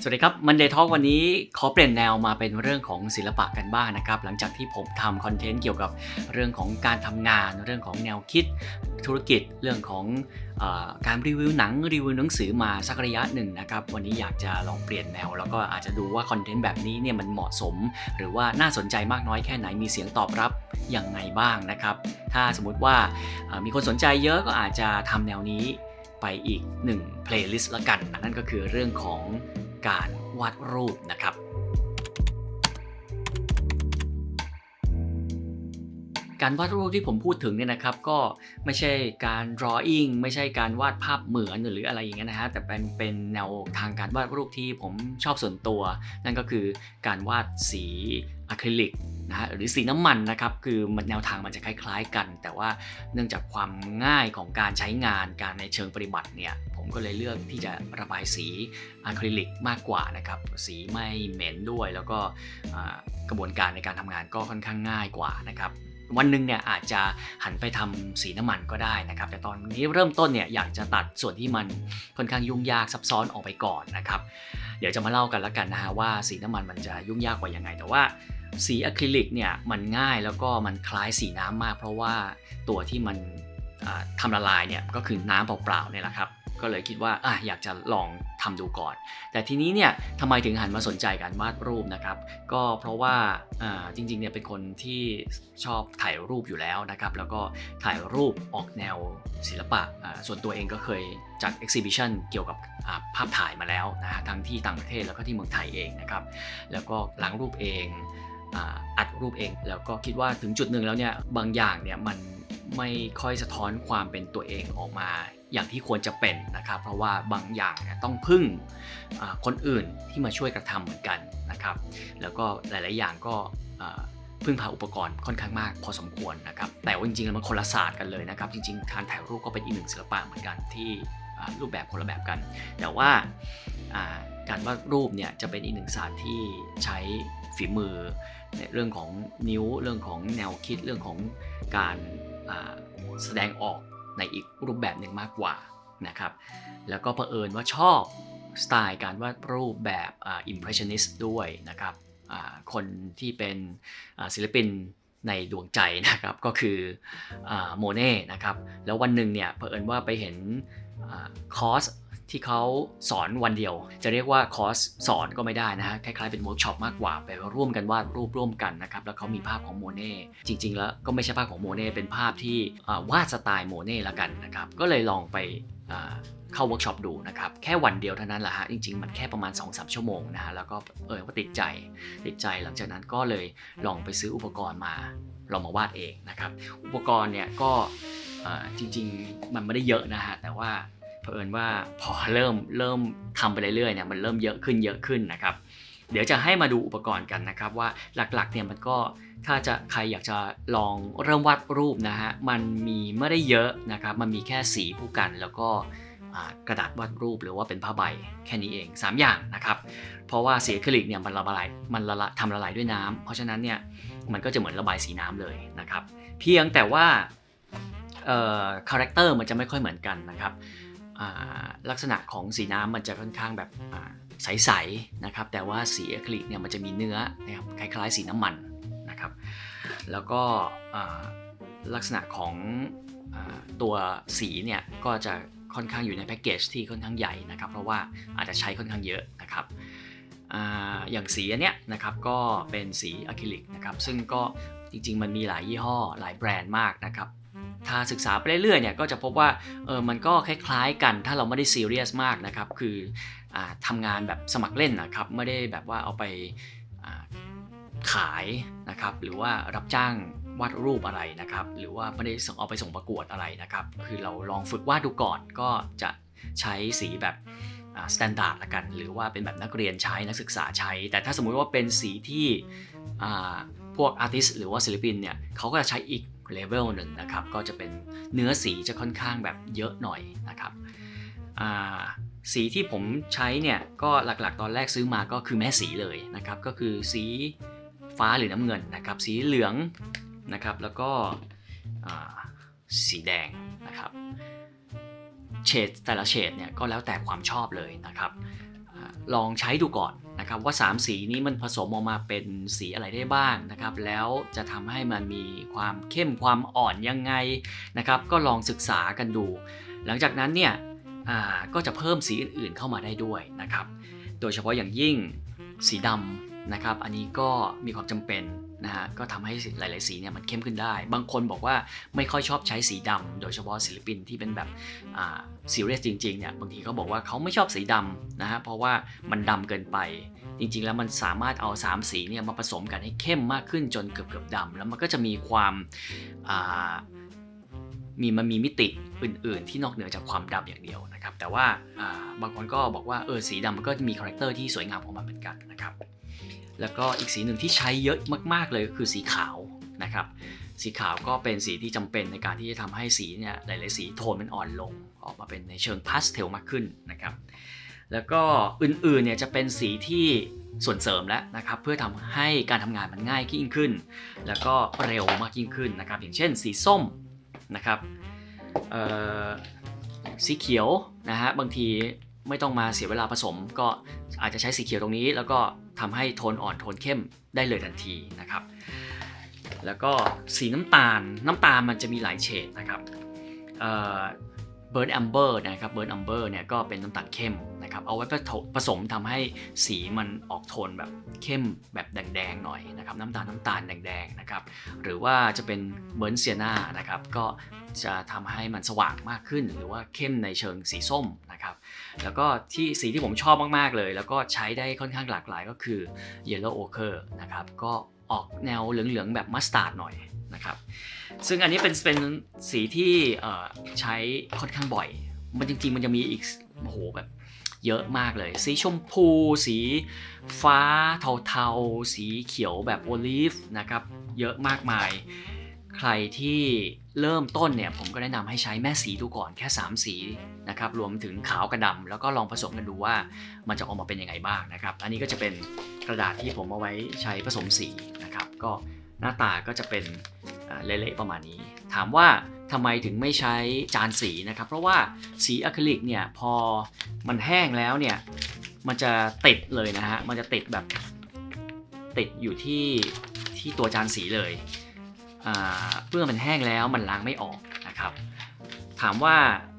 สวัสดีครับ Monday Talk วันนี้ขอเปลี่ยนแนวมาเป็นเรื่องของศิลปะกันบ้างนะครับ หลังจากที่ผมทำคอนเทนต์เกี่ยวกับเรื่องของการทำงาน เรื่องของแนวคิด ธุรกิจเรื่องของอการรีวิวหนังรีวิวหนังสือมาสักระยะหนึ่งนะครับวันนี้อยากจะลองเปลี่ยนแนว แล้วก็อาจจะดูว่าคอนเทนต์แบบนี้เนี่ยมันเหมาะสม หรือว่าน่าสนใจมากน้อยแค่ไหนมีเสียงตอบรับอย่างไงบ้างนะครับ ถ้าสมมุติว่ามีคนสนใจเยอะก็อาจจะทำแนวนี้ไปอีกหนึ่งเพลย์ลิสต์ละกัน นั่นก็คือเรื่องของ การวาดรูปนะครับ การวาดรูปที่ผมพูดถึงเนี่ยนะครับ ก็ไม่ใช่การ drawing ไม่ใช่การวาดภาพเหมือนหรืออะไรอย่างเงี้ยนะฮะแต่เป็นเป็นแนวทางการวาดรูปที่ผมชอบส่วนตัว นั่นก็คือการวาดสีอะคริลิก นะฮะหรือสีน้ำมันนะครับคือมันแนวทางมันจะคล้ายๆกัน แต่ว่าเนื่องจากความง่ายของการใช้งานการในเชิงปฏิบัติเนี่ยผมก็เลยเลือกที่จะระบายสีอะคริลิกมากกว่านะครับสีไม่เหม็นด้วยแล้วก็กระบวนการในการทำงานก็ค่อนข้างง่ายกว่านะครับ วันหนึ่งเนี่ยอาจจะหันไปทำสีน้ำมันก็ได้นะครับ แต่ตอนนี้เริ่มต้นเนี่ยอยากจะตัดส่วนที่มันค่อนข้างยุ่งยากซับซ้อนออกไปก่อนนะครับ เดี๋ยวจะมาเล่ากันแล้วกันนะฮะว่าสีน้ำมันมันจะยุ่งยากกว่ายังไง แต่ว่าสีอะคริลิกเนี่ยมันง่ายแล้วก็มันคล้ายสีน้ำมาก เพราะว่าตัวที่มันอ่าทำละลายเนี่ยก็คือน้ำเปล่าๆเนี่ยแหละครับ ก็เลยคิดว่าอะอยากจะลองทำดูก่อน แต่ทีนี้เนี่ยทำไมถึงหันมาสนใจการวาดรูปนะครับ ก็เพราะว่าจริงๆเนี่ยเป็นคนที่ชอบถ่ายรูปอยู่แล้วนะครับ แล้วก็ถ่ายรูปออกแนวศิลปะส่วนตัวเองก็เคยจัด exhibition เกี่ยวกับภาพถ่ายมาแล้วนะฮะทั้งที่ต่างประเทศแล้วก็ที่เมืองไทยเองนะครับ แล้วก็ล้างรูปเองอัดรูปเอง แล้วก็คิดว่าถึงจุดหนึ่งแล้วเนี่ยบางอย่างเนี่ยมันไม่ค่อยสะท้อนความเป็นตัวเองออกมา อย่างที่ควรจะเป็นนะครับ เพราะว่าบางอย่างเนี่ยต้องพึ่งคนอื่นที่มาช่วยกระทำเหมือนกันนะครับ แล้วก็หลาย ๆ อย่างก็พึ่งพาอุปกรณ์ค่อนข้างมากพอสมควรนะครับ แต่ว่าจริง ๆ แล้วมันคนละศาสตร์กันเลยนะครับ จริง ๆ การถ่ายรูปก็เป็นอีกหนึ่งศิลปะเหมือนกันที่รูปแบบคนละแบบกัน แต่ว่าการวาดรูปเนี่ยจะเป็นอีกหนึ่งศาสตร์ที่ใช้ฝีมือในเรื่องของนิ้ว เรื่องของแนวคิด เรื่องของการแสดงออก ในอีกรูปแบบหนึ่งมากกว่านะครับ แล้วก็เผอิญว่าชอบสไตล์การวาดรูปแบบอิมเพรสชันนิสต์ด้วยนะครับคนที่เป็นศิลปินในดวงใจนะครับก็คือโมเน่นะครับแล้ววันหนึ่งเนี่ยเผอิญว่าไปเห็นอคอร์ส ที่เขาสอนวันเดียว จะเรียกว่าคอร์สสอนก็ไม่ได้นะฮะคล้ายๆเป็นเวิร์กช็อปมากกว่าไปร่วมกันวาดรูปร่วมกันนะครับแล้วเขามีภาพของโมเน่จริง ๆ แล้วก็ไม่ใช่ภาพของโมเน่เป็นภาพที่วาดสไตล์โมเน่ละกันนะครับก็เลยลองไปเข้าเวิร์กช็อปดูนะครับ แค่วันเดียวเท่านั้นแหละฮะ จริง ๆ มันแค่ประมาณ 2-3 ชั่วโมงนะฮะ แล้วก็เออว่าติดใจติดใจหลังจากนั้นก็เลยลองไปซื้ออุปกรณ์มาลองมาวาดเองนะครับ อุปกรณ์เนี่ยก็จริง ๆ มันไม่ได้เยอะนะฮะ แต่ว่า เผอิญว่าพอเริ่มเริ่มทำไปเรื่อยๆเนี่ยมันเริ่มเยอะขึ้นเยอะขึ้นนะครับ เดี๋ยวจะให้มาดูอุปกรณ์กันนะครับว่าหลักๆเนี่ยมันก็ถ้าจะใครอยากจะลองเริ่มวาดรูปนะฮะมันมีไม่ได้เยอะนะครับ มันมีแค่สีผู้กันแล้วก็กระดาษวาดรูปหรือว่าเป็นผ้าใบแค่นี้เอง 3 อย่างนะครับ เพราะว่าสีอะคริลิกเนี่ยมันละลายมันละลายทำละลายด้วยน้ำเพราะฉะนั้นเนี่ยมันก็จะเหมือนระบายสีน้ำเลยนะครับ เพียงแต่ว่าคาแรคเตอร์มันจะไม่ค่อยเหมือนกันนะครับ ลักษณะของสีน้ำมันจะค่อนข้างแบบใสๆนะครับ แต่ว่าสีอะคริลิกเนี่ยมันจะมีเนื้อนะครับคล้ายๆ สีน้ำมันนะครับ แล้วก็ลักษณะของอตัวสีเนี่ยก็จะค่อนข้างอยู่ในแพ็กเกจที่ค่อนข้างใหญ่นะครับ เพราะว่าอาจจะใช้ค่อนข้างเยอะนะครับออย่างสีอันเนี้ยนะครับก็เป็นสีอะคริลิกนะครับซึ่งก็จริงๆ มันมีหลายยี่ห้อหลายแบรนด์มากนะครับ ถ้าศึกษาไปเรื่อยๆเนี่ยก็จะพบว่าเออมันก็คล้ายๆกันถ้าเราไม่ได้ซีเรียสมากนะครับ คืออทำงานแบบสมัครเล่นนะครับ ไม่ได้แบบว่าเอาไปขายนะครับ หรือว่ารับจ้างวาดรูปอะไรนะครับ หรือว่าไม่ได้ส่งเอาไปส่งประกวดอะไรนะครับ คือเราลองฝึกวาดดูก่อนก็จะใช้สีแบบสแตนดาร์ดละกัน หรือว่าเป็นแบบนักเรียนใช้นักศึกษาใช้ แต่ถ้าสมมุติว่าเป็นสีที่พวกอาร์ติสหรือว่าศิลปินเนี่ยเขาก็จะใช้อีก เลเวลหนึ่งนะครับ ก็จะเป็นเนื้อสีจะค่อนข้างแบบเยอะหน่อยนะครับสีที่ผมใช้เนี่ยก็หลักๆ ตอนแรกซื้อมาก็คือแม่สีเลยนะครับ ก็คือสีฟ้าหรือน้ำเงินนะครับ สีเหลืองนะครับ แล้วก็สีแดงนะครับเฉดแต่ละเฉดเนี่ยก็แล้วแต่ความชอบเลยนะครับอลองใช้ดูก่อน นะครับว่า 3 สีนี้มันผสมออกมาเป็นสีอะไรได้บ้างนะครับแล้วจะทำให้มันมีความเข้มความอ่อนยังไงนะครับก็ลองศึกษากันดู หลังจากนั้นเนี่ยก็จะเพิ่มสีอื่นๆเข้ามาได้ด้วยนะครับโดยเฉพาะอย่างยิ่งสีดำนะครับอันนี้ก็มีความจำเป็น นะฮะก็ทำให้หลาย ๆ สีเนี่ยมันเข้มขึ้นได้ บางคนบอกว่าไม่ค่อยชอบใช้สีดำโดยเฉพาะศิลปินที่เป็นแบบซีเรียสจริง ๆ เนี่ยบางทีเขาบอกว่าเขาไม่ชอบสีดำนะฮะเพราะว่ามันดำเกินไป จริง ๆ แล้วมันสามารถเอา 3 สีเนี่ยมาผสมกันให้เข้มมากขึ้นจนเกือบเกือบๆดำแล้วมันก็จะมีความมีมันมีมิติอื่น ๆ ที่นอกเหนือจากความดำอย่างเดียวนะครับแต่ว่าบางคนก็บอกว่าเออสีดำมันก็มีคาแรคเตอร์ที่สวยงามของมันเหมือนกันนะครับ แล้วก็อีกสีหนึ่งที่ใช้เยอะมาก ๆ เลยก็คือสีขาวนะครับ สีขาวก็เป็นสีที่จำเป็นในการที่จะทำให้สีเนี่ยหลาย ๆ สีโทนมันอ่อนลง ออกมาเป็นในเชิงพาสเทลมากขึ้นนะครับ แล้วก็อื่น ๆ เนี่ยจะเป็นสีที่ส่วนเสริมแล้วนะครับเพื่อทำให้การทำงานมันง่ายยิ่งขึ้น แล้วก็เร็วมากยิ่งขึ้นนะครับ อย่างเช่น สีส้มนะครับสีเขียวนะฮะบางทีไม่ต้องมาเสียเวลาผสม ก็อาจจะใช้สีเขียวตรงนี้ แล้วก็ ทำให้โทนอ่อนโทนเข้มได้เลยทันทีนะครับ แล้วก็สีน้ำตาลน้ำตาลมันจะมีหลายเฉดนะครับเบิร์ดแอมเบอร์นะครับเบิร์ดแอมเบอร์เนี่ยก็เป็นน้ำตาลเข้มนะครับเอาไว้ผสมทำให้สีมันออกโทนแบบเข้มแบบแดงๆหน่อยนะครับน้ำตาลน้ำตาลแดงๆนะครับหรือว่าจะเป็นเบิร์นเซียนานะครับก็จะทำให้มันสว่างมากขึ้น หรือว่าเข้มในเชิงสีส้มนะครับ แล้วก็ที่สีที่ผมชอบมากๆเลย แล้วก็ใช้ได้ค่อนข้างหลากหลายก็คือ Yellow Ochre นะครับก็ออกแนวเหลืองๆ แบบมัสตาร์ดหน่อยนะครับซึ่งอันนี้เป็นเป็นสีที่ใช้ค่อนข้างบ่อย มันจริงๆ มันจะมีอีกโอ้โหแบบเยอะมากเลย สีชมพู สีฟ้าเทาๆ สีเขียวแบบโอลีฟนะครับเยอะมากมาย ใครที่เริ่มต้นเนี่ยผมก็แนะนำให้ใช้แม่สีดูก่อนแค่ 3 สีนะครับรวมถึงขาวกับดำแล้วก็ลองผสมกันดูว่ามันจะออกมาเป็นยังไงบ้างนะครับ อันนี้ก็จะเป็นกระดาษที่ผมเอาไว้ใช้ผสมสีนะครับ ก็หน้าตาก็จะเป็นเละๆประมาณนี้ ถามว่าทำไมถึงไม่ใช้จานสีนะครับ เพราะว่าสีอะคริลิกเนี่ยพอมันแห้งแล้วเนี่ยมันจะติดเลยนะฮะมันจะติดแบบติดอยู่ที่ที่ตัวจานสีเลย เมื่อมันแห้งแล้วมันล้างไม่ออกนะครับ ถามว่า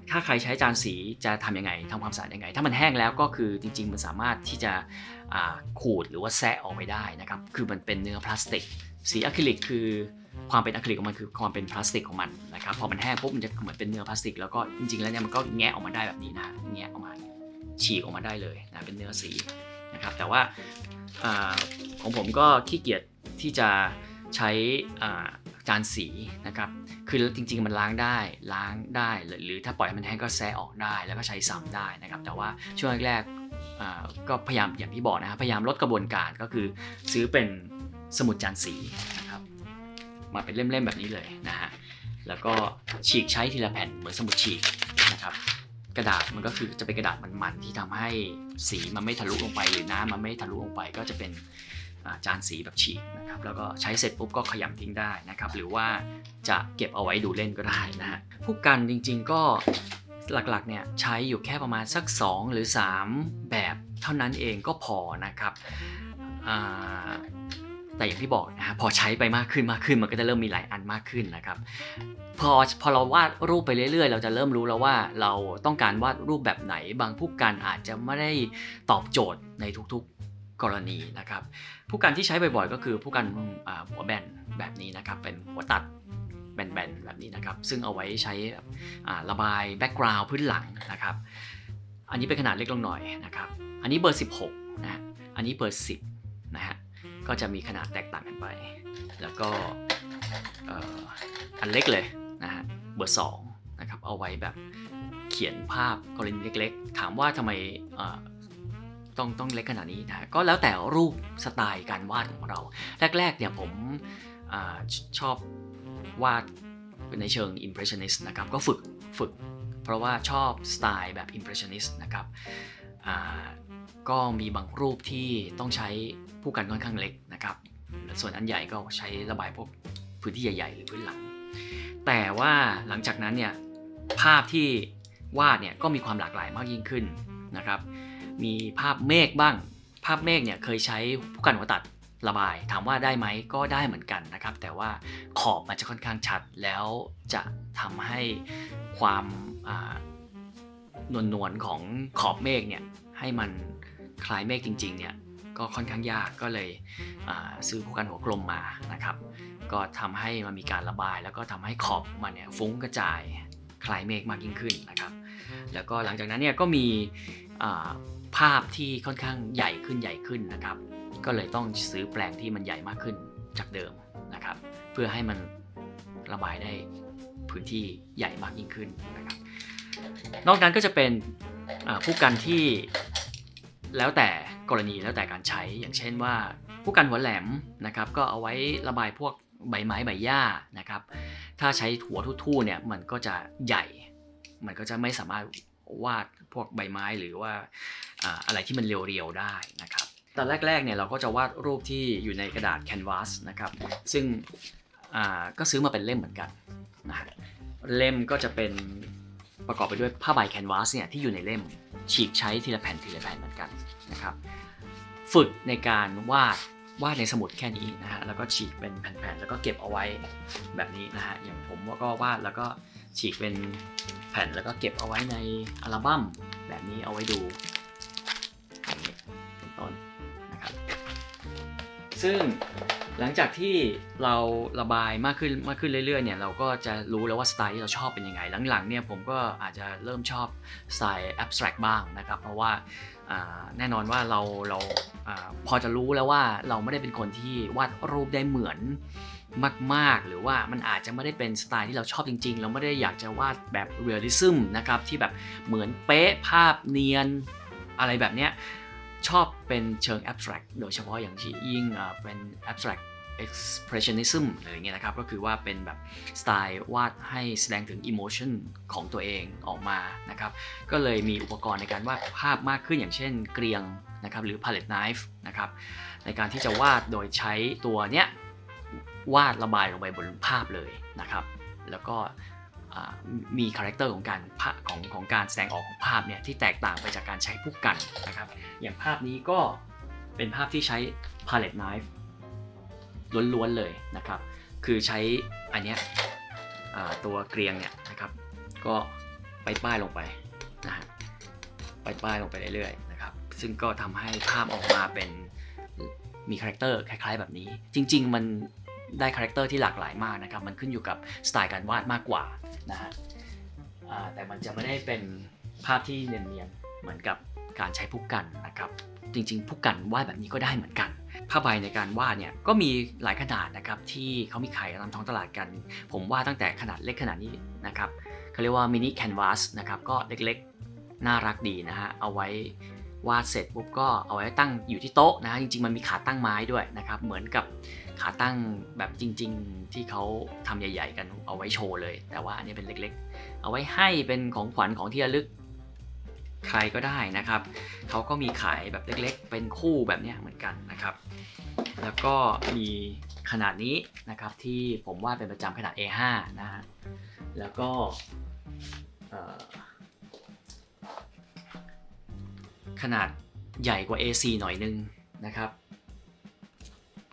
ถ้าใครใช้จานสีจะทำยังไงทำความสะอาดยังไง ถ้ามันแห้งแล้วก็คือจริง ๆ มันสามารถที่จะขูดหรือว่าแซะออกไปได้นะครับ คือมันเป็นเนื้อพลาสติก สีอะคริลิกคือความเป็นอะคริลิกของมันคือความเป็นพลาสติกของมันนะครับ พอมันแห้งปุ๊บมันจะเหมือนเป็นเนื้อพลาสติก แล้วก็จริงๆแล้วเนี่ยมันก็แงะออกมาได้แบบนี้นะแงะออกมาฉีกออกมาได้เลยนะเป็นเนื้อสีนะครับ แต่ว่าของผมก็ขี้เกียจที่จะ ใช้จานสีนะครับ คือจริงๆมันล้างได้ล้างได้หรือหรือถ้าปล่อยมันแห้งก็แซะออกได้แล้วก็ใช้ซ้ำได้นะครับ แต่ว่าช่วงแรกๆก็พยายามอย่างที่บอกนะครับพยายามลดกระบวนการก็คือซื้อเป็นสมุดจานสีนะครับมาเป็นเล่มๆแบบนี้เลยนะฮะแล้วก็ฉีกใช้ทีละแผ่นเหมือนสมุดฉีกนะครับกระดาษมันก็คือจะเป็นกระดาษมันๆที่ทำให้สีมันไม่ทะลุลงไปหรือน้ำมันไม่ทะลุลงไปก็จะเป็น จานสีแบบฉีกนะครับแล้วก็ใช้เสร็จปุ๊บก็ขยำทิ้งได้นะครับหรือว่าจะเก็บเอาไว้ดูเล่นก็ได้นะฮะผู้กันจริงๆก็หลักๆเนี่ยใช้อยู่แค่ประมาณสัก 2 หรือ 3 แบบเท่านั้นเองก็พอนะครับแต่อย่างที่บอกนะฮะพอใช้ไปมากขึ้นมากขึ้นมันก็จะเริ่มมีหลายอันมากขึ้นนะครับพอพอเราวาดรูปไปเรื่อยๆ เราจะเริ่มรู้แล้วว่าเราต้องการวาดรูปแบบไหน บางผู้กันอาจจะไม่ได้ตอบโจทย์ในทุกๆ กรณีนะครับ ผู้กันที่ใช้บ่อยๆ ก็คือผู้กันหัวแบนแบบนี้นะครับ เป็นหัวตัดแบนๆแบบนี้นะครับ ซึ่งเอาไว้ใช้ระบายแบ็กกราวด์พื้นหลังนะครับ อันนี้เป็นขนาดเล็กลงหน่อยนะครับ อันนี้เบอร์ 16นะฮะอันนี้เบอร์ 10นะฮะ ก็จะมีขนาดแตกต่างกันไป แล้วก็อันเล็กเลยนะฮะ เบอร์สองนะครับ เอาไว้แบบเขียนภาพกรณีเล็กๆ ถามว่าทำไม ต้องต้องเล็กขนาดนี้นะก็แล้วแต่รูปสไตล์การวาดของเรา แรกๆเนี่ยผมอชอบวาดในเชิง impressionist นะครับ ก็ฝึกฝึก เพราะว่าชอบสไตล์แบบ impressionist นะครับก็มีบางรูปที่ต้องใช้ผู้กันค่อนข้างเล็กนะครับ ส่วนอันใหญ่ก็ใช้ระบายพวกพื้นที่ใหญ่ ๆ หรือพื้นหลัง แต่ว่าหลังจากนั้นเนี่ยภาพที่วาดเนี่ยก็มีความหลากหลายมากยิ่งขึ้นนะครับ มีภาพเมฆบ้าง ภาพเมฆเนี่ยเคยใช้ผู้กันหัวตัดระบาย ถามว่าได้ไหมก็ได้เหมือนกันนะครับ แต่ว่าขอบมันจะค่อนข้างชัดแล้วจะทำให้ความนวลนวลๆของขอบเมฆเนี่ยให้มันคล้ายเมฆจริงๆเนี่ยก็ค่อนข้างยากก็เลยซื้อผู้กันหัวกลมมานะครับ ก็ทำให้มันมีการระบาย แล้วก็ทำให้ขอบมันเนี่ยฟุ้งกระจายคล้ายเมฆมากยิ่งขึ้นนะครับ แล้วก็หลังจากนั้นเนี่ยก็มี ภาพที่ค่อนข้างใหญ่ขึ้นใหญ่ขึ้นนะครับ ก็เลยต้องซื้อแปลงที่มันใหญ่มากขึ้นจากเดิมนะครับ เพื่อให้มันระบายได้พื้นที่ใหญ่มากยิ่งขึ้นนะครับ นอกนั้นก็จะเป็นผู้กันที่แล้วแต่กรณีแล้วแต่การใช้อย่างเช่นว่า ผู้กันหัวแหลมนะครับ ก็เอาไว้ระบายพวกใบไม้ใบหญ้านะครับ ถ้าใช้หัวทู่ๆเนี่ยมันก็จะใหญ่ มันก็จะไม่สามารถวาด พวกใบไม้หรือว่าอะไรที่มันเรียวๆได้นะครับตอนแรกๆเนี่ยเราก็จะวาดรูปที่อยู่ในกระดาษแคนวาสนะครับซึ่งก็ซื้อมาเป็นเล่มเหมือนกันนะเล่มก็จะเป็นประกอบไปด้วยผ้าใบแคนวาสเนี่ยที่อยู่ในเล่มฉีกใช้ทีละแผ่นทีละแผ่นเหมือนกันนะครับฝึกในการวาดวาดในสมุดแค่นี้นะฮะแล้วก็ฉีกเป็นแผ่นๆแล้วก็เก็บเอาไว้แบบนี้นะฮะอย่างผมก็วาดแล้วก็ฉีกเป็น แผ่นแล้วก็เก็บเอาไว้ในอัลบั้มแบบนี้เอาไว้ดูอย่างนี้เป็นต้นนะครับซึ่งหลังจากที่เราระบายมากขึ้นมากขึ้นเรื่อยๆเนี่ยเราก็จะรู้แล้วว่าสไตล์ที่เราชอบเป็นยังไงหลังๆเนี่ยผมก็อาจจะเริ่มชอบสไตล์ abstract บ้างนะครับ เพราะว่าแน่นอนว่าเราเราอาพอจะรู้แล้วว่าเราไม่ได้เป็นคนที่วาดรูปได้เหมือน มาก ๆ หรือว่ามันอาจจะไม่ได้เป็นสไตล์ที่เราชอบจริง ๆ เราไม่ได้อยากจะวาดแบบเรียลลิซึมนะครับที่แบบเหมือนเป๊ะภาพเนียนอะไรแบบเนี้ยชอบเป็นเชิง abstract โดยเฉพาะอย่างยิ่งเป็น abstract expressionism อะไรอย่างเงี้ยนะครับ ก็คือว่าเป็นแบบสไตล์วาดให้แสดงถึง emotion ของตัวเองออกมานะครับ ก็เลยมีอุปกรณ์ในการวาดภาพมากขึ้นอย่างเช่นเกรียงนะครับหรือ palette knife นะครับในการที่จะวาดโดยใช้ตัวเนี้ย วาดระบายลงไปบนภาพเลยนะครับ แล้วก็มีคาแรคเตอร์ของการของของการแสดงออกของภาพเนี่ยที่แตกต่างไปจากการใช้ผู้กันนะครับ อย่างภาพนี้ก็เป็นภาพที่ใช้ palette knife ล้วนๆเลยนะครับ คือใช้อันเนี้ยตัวเกรียงเนี่ยนะครับก็ไปป้ายลงไปนะฮะไปป้ายลงไปเรื่อยๆนะครับซึ่งก็ทำให้ภาพออกมาเป็นมีคาแรคเตอร์คล้ายๆแบบนี้ จริง ๆ มัน ได้คาแรคเตอร์ที่หลากหลายมากนะครับ มันขึ้นอยู่กับสไตล์การวาดมากกว่านะฮะแต่มันจะไม่ได้เป็นภาพที่เนียนๆเหมือนกับการใช้ผู้กันนะครับ จริงๆผู้กันวาดแบบนี้ก็ได้เหมือนกันผ้าใบในการวาดเนี่ยก็มีหลายขนาดนะครับที่เขามีขายตามท้องตลาดกัน ผมวาดตั้งแต่ขนาดเล็กขนาดนี้นะครับเขาเรียกว่ามินิแคนวาสนะครับก็เล็กๆ น่ารักดีนะฮะเอาไว้วาดเสร็จปุ๊บก็เอาไว้ตั้งอยู่ที่โต๊ะนะฮะจริงๆมันมีขาตั้งไม้ด้วยนะครับเหมือนกับ ขาตั้งแบบจริง ๆ ที่เขาทำใหญ่ ๆ กันเอาไว้โชว์เลย แต่ว่าอันนี้เป็นเล็กๆ เอาไว้ให้เป็นของขวัญของที่ระลึกใครก็ได้นะครับ เขาก็มีขายแบบเล็กๆ เป็นคู่แบบนี้เหมือนกันนะครับ แล้วก็มีขนาดนี้นะครับที่ผมวาดเป็นประจำขนาด A5 นะฮะ แล้วก็ขนาดใหญ่กว่า A4 หน่อยนึงนะครับ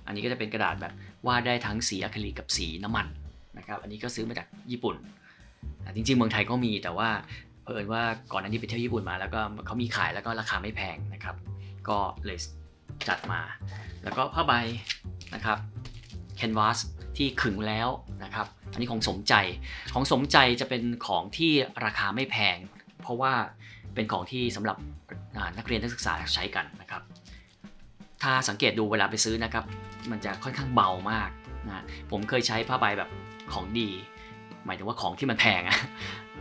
อันนี้ก็จะเป็นกระดาษแบบวาดได้ทั้งสีอะคริลิกกับสีน้ำมันนะครับอันนี้ก็ซื้อมาจากญี่ปุ่น จริงๆ เมืองไทยก็มีแต่ว่าเผอิญว่าก่อนหนั้านที่ไปเที่ยวญี่ปุ่นมา แล้วก็เขามีขายแล้วก็ราคาไม่แพงนะครับ ก็เลยจัดมา แล้วก็ผ้าใบนะครับแคนวาสที่ขึงแล้วนะครับ อันนี้ของสมใจของสมใจจะเป็นของที่ราคาไม่แพง เพราะว่าเป็นของที่สำหรับนักเรียนนักศึกษาใช้กันนะครับ ถ้าสังเกตดูเวลาไปซื้อนะครับ มันจะค่อนข้างเบามากนะผมเคยใช้ผ้าใบแบบของดี หมายถึงว่าของที่มันแพงอะ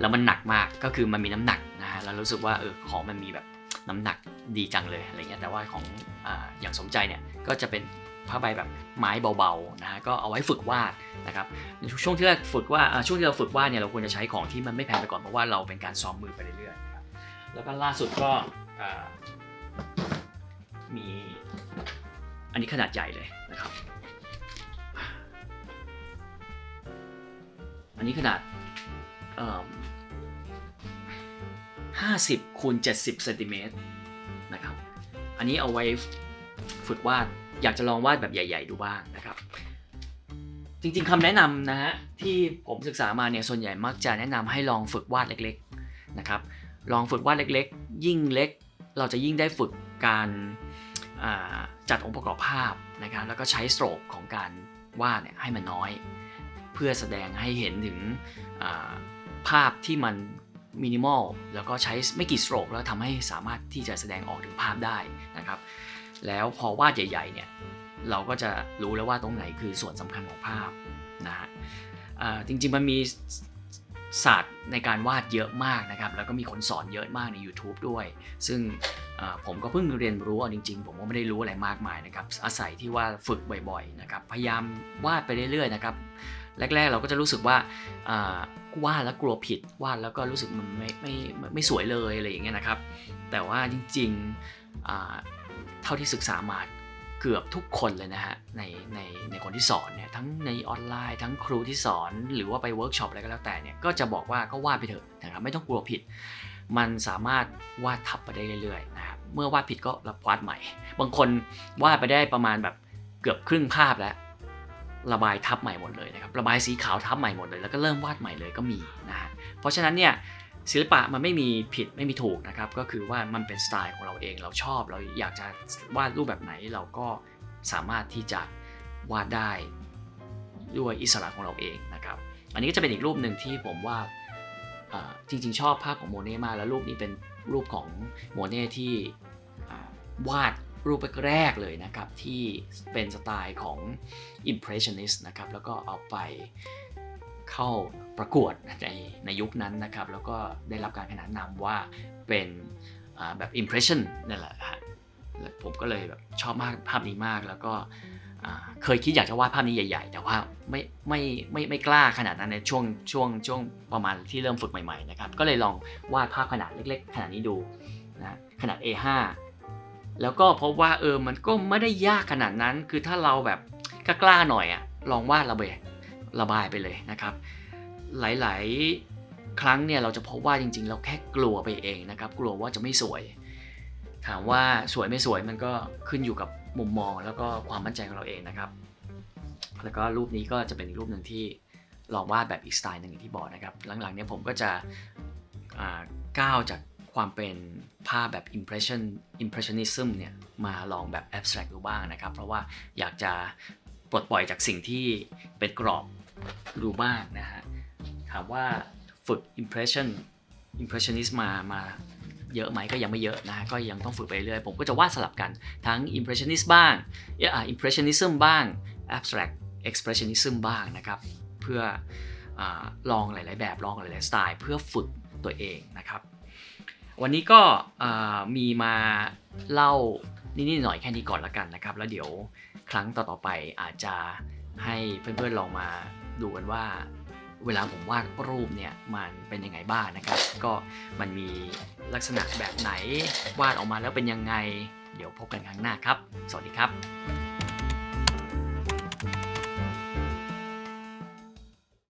แล้วมันหนักมากก็คือมันมีน้ำหนักนะฮะแล้วรู้สึกว่าเออของมันมีแบบน้ำหนักดีจังเลยอะไรเงี้ยแต่ว่าของออย่างสมใจเนี่ยก็จะเป็นผ้าใบแบบไม้เบาๆนะฮะก็เอาไว้ฝึกวาดนะครับในช่วงที่เราฝึกว่าช่วงที่เราฝึกวาดเนี่ยเราควรจะใช้ของที่มันไม่แพงไปก่อนเพราะว่าเราเป็นการซ้อมมือไปเรื่อยๆนะครับแล้วก็ล่าสุดก็มี อันนี้ขนาดใหญ่เลยนะครับ อันนี้ขนาดเอ่อ50คูณ70เซนติเมตรนะครับ อันนี้เอาไว้ฝึกวาด อยากจะลองวาดแบบใหญ่ ๆ ดูบ้างนะครับ จริงๆคำแนะนำนะฮะที่ผมศึกษามาเนี่ยส่วนใหญ่มักจะแนะนำให้ลองฝึกวาดเล็กๆนะครับ ลองฝึกวาดเล็กๆ ยิ่งเล็ก เราจะยิ่งได้ฝึกการ จัดองค์ประกอบภาพนะครับแล้วก็ใช้สโตรกของการวาดเนี่ยให้มันน้อย เพื่อแสดงให้เห็นถึงภาพที่มันมินิมอลแล้วก็ใช้ไม่กี่สโตรกแล้วทำให้สามารถที่จะแสดงออกถึงภาพได้นะครับแล้วพอวาดใหญ่ๆเนี่ยเราก็จะรู้แล้วว่าตรงไหนคือส่วนสำคัญของภาพนะฮะจริงๆมันมี ศาสตร์ในการวาดเยอะมากนะครับ แล้วก็มีคนสอนเยอะมากใน YouTube ด้วย ซึ่งผมก็เพิ่งเรียนรู้เอาจริง ๆ ผมก็ไม่ได้รู้อะไรมากมายนะครับ อาศัยที่ว่าฝึกบ่อยๆนะครับ พยายามวาดไปเรื่อยๆนะครับ แรกๆเราก็จะรู้สึกว่าวาดแล้วกลัวผิด วาดแล้วก็รู้สึกมันไม่ไม่ไม่สวยเลยอะไรอย่างเงี้ยนะครับ แต่ว่าจริงๆเท่าที่ศึกษามา กือบทุกคนเลยนะฮะในในในคนที่สอนเนี่ยทั้งในออนไลน์ทั้งครูที่สอนหรือว่าไปเวิร์กช็อปอะไรก็แล้วแต่เนี่ยก็จะบอกว่าก็วาดไปเถอะนะครับไม่ต้องกลัวผิด มันสามารถวาดทับไปได้เรื่อยๆนะครับเมื่อวาดผิดก็รับวาดใหม่ บางคนวาดไปได้ประมาณแบบเกือบครึ่งภาพแล้วระบายทับใหม่หมดเลยนะครับระบายสีขาวทับใหม่หมดเลย แล้วก็เริ่มวาดใหม่เลยก็มีนะฮะเพราะฉะนั้นเนี่ย ศิลปะมันไม่มีผิดไม่มีถูกนะครับก็คือว่ามันเป็นสไตล์ของเราเองเราชอบเราอยากจะวาดรูปแบบไหนเราก็สามารถที่จะวาดได้ด้วยอิสระของเราเองนะครับอันนี้ก็จะเป็นอีกรูปหนึ่งที่ผมว่าจริงๆ ชอบภาพของโมเน่มากแล้วรูปนี้เป็นรูปของโมเน่ที่วาดรูปแรกเลยนะครับที่เป็นสไตล์ของ Impressionist นะครับแล้วก็เอาไปเข้า ประกวดในในยุคนั้นนะครับ แล้วก็ได้รับการขนานนามว่าเป็นแบบ Impression นั่นแหละผมก็เลยแบบชอบมากภาพนี้มากแล้วก็เคยคิดอยากจะวาดภาพนี้ใหญ่ ๆ แต่ว่าไม่ไม่ไม่ไม่กล้าขนาดนั้นในช่วงช่วงช่วงประมาณที่เริ่มฝึกใหม่ๆนะครับก็เลยลองวาดภาพขนาดเล็ก ๆ ขนาดนี้ดูนะขนาด A5 แล้วก็พบว่าเออมันก็ไม่ได้ยากขนาดนั้น คือถ้าเราแบบกล้าๆหน่อยอะลองวาดระเบยระบายไปเลยนะครับ หลายๆ ครั้งเนี่ยเราจะพบว่าจริง ๆ เราแค่กลัวไปเองนะครับ กลัวว่าจะไม่สวย ถามว่าสวยไม่สวยมันก็ขึ้นอยู่กับมุมมองแล้วก็ความมั่นใจของเราเองนะครับ แล้วก็รูปนี้ก็จะเป็นอีกรูปหนึ่งที่ลองวาดแบบอีกสไตล์หนึ่งที่บอกนะครับ หลังๆเนี่ยผมก็จะก้าวจากความเป็นภาพแบบ impression impressionism เนี่ยมาลองแบบ abstract ดูบ้างนะครับ เพราะว่าอยากจะปลดปล่อยจากสิ่งที่เป็นกรอบดูบ้างนะฮะ ถามว่าฝึก impression impressionist มามาเยอะไหมก็ยังไม่เยอะนะฮะก็ยังต้องฝึกไปเรื่อยผมก็จะวาดสลับกันทั้ง impressionist บ้างเอ่อ impressionism บ้าง abstract expressionism บ้างนะครับเพื่ออลองหลาย ๆ แบบลองหลาย ๆ สไตล์เพื่อฝึกตัวเองนะครับ วันนี้ก็มีมาเล่านิดๆหน่อยแค่นี้ก่อนละกันนะครับ แล้วเดี๋ยวครั้งต่อ ๆ ไปอาจจะให้เพื่อน ๆ ลองมาดูกันว่า เวลาผมวาดรูปเนี่ยมันเป็นยังไงบ้างนะครับ ก็มันมีลักษณะแบบไหนวาดออกมาแล้วเป็นยังไง เดี๋ยวพบกันครั้งหน้าครับ สวัสดีครับ